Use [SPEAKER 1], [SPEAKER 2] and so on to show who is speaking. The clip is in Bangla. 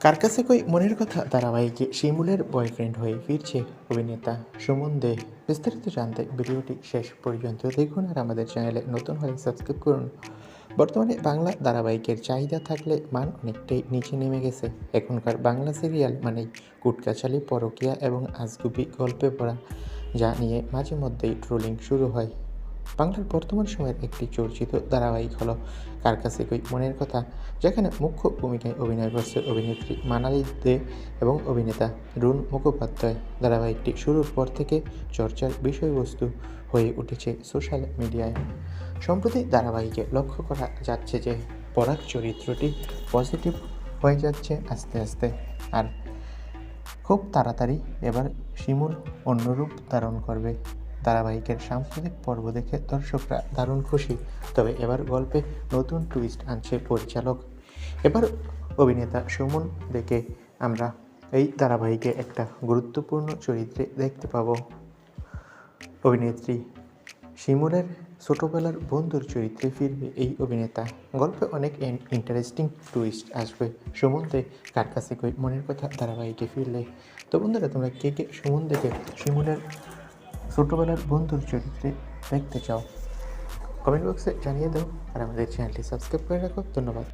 [SPEAKER 1] কার কাছে কই মনের কথা ধারাবাহিকে শিমুলের বয়ফ্রেন্ড হয়ে ফিরছে অভিনেতা সুমন দে। বিস্তারিত জানতে ভিডিওটি শেষ পর্যন্ত দেখুন আর আমাদের চ্যানেলে নতুন হলে সাবস্ক্রাইব করুন। বর্তমানে বাংলা ধারাবাহিকের চাহিদা থাকলে মান অনেকটাই নিচে নেমে গেছে। এখনকার বাংলা সিরিয়াল মানেই কুটকাচালি, পরকিয়া এবং আজগুবি গল্পে পড়া যা নিয়ে মাঝে মধ্যেই ট্রোলিং শুরু হয়। বাংলার বর্তমান সময়ের একটি চর্চিত ধারাবাহিক হলো কার কাছে কই মনের কথা, যেখানে মুখ্য ভূমিকায় অভিনয় করছে অভিনেত্রী মানালি দে এবং অভিনেতা রুন মুখোপাধ্যায়। ধারাবাহিকটি শুরুর পর থেকে চর্চার বিষয়বস্তু হয়ে উঠেছে সোশ্যাল মিডিয়ায়। সম্প্রতি ধারাবাহিকে লক্ষ্য করা যাচ্ছে যে পরাগ চরিত্রটি পজিটিভ হয়ে যাচ্ছে আস্তে আস্তে আর খুব তাড়াতাড়ি এবার শিমুল অন্য রূপ ধারণ করবে। ধারাবাহিকের সাম্প্রতিক পর্ব দেখে দর্শকরা দারুণ খুশি। তবে এবার গল্পে নতুন টুইস্ট আনছে পরিচালক। এবার অভিনেতা সুমন দেখে আমরা এই ধারাবাহিকে একটা গুরুত্বপূর্ণ চরিত্রে দেখতে পাবো। অভিনেত্রী শিমুরের ছোটবেলার বন্ধুর চরিত্রে ফিরবে এই অভিনেতা। গল্পে অনেক ইন্টারেস্টিং টুইস্ট আসবে। সুমন্তে কার কাছে কই মনের কথা ধারাবাহিকে ফিরলে? তো বন্ধুরা, তোমরা কে কে সুমন দেখে ছোটবেলার বন্ধুর চরিত্রে দেখতে চাও। কমেন্ট বক্সে জানিয়ে দাও আর আমাদের চ্যানেলটি সাবস্ক্রাইব করে রাখো। ধন্যবাদ।